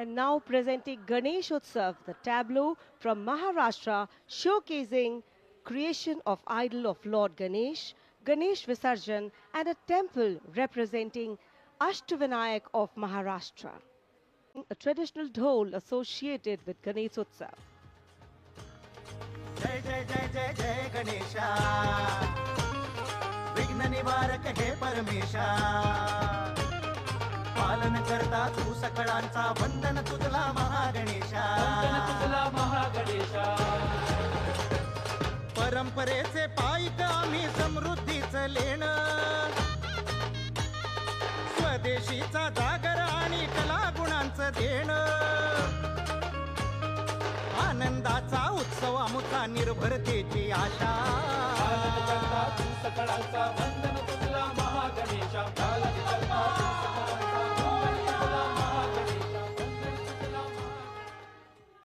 and now presenting Ganesh Utsav, the tableau from Maharashtra showcasing creation of idol of Lord Ganesh, Ganesh Visarjan and a temple representing Ashtavinayak of Maharashtra, a traditional dhol associated with Ganesh Utsav. Jai Jai Jai Jai Jai Ganesha. Vigna पालन करता तू सकळांचा वंदन तुझला महागणेशा. तुला महागणेशा. परंपरेचे पायिक आम्ही समृद्धीच लेण. स्वदेशीचा जागर आणि कला गुणांचं देण. आनंदाचा उत्सव आमुचा निर्भरतेची आशा. पालन करता तू सकळाचा वंदन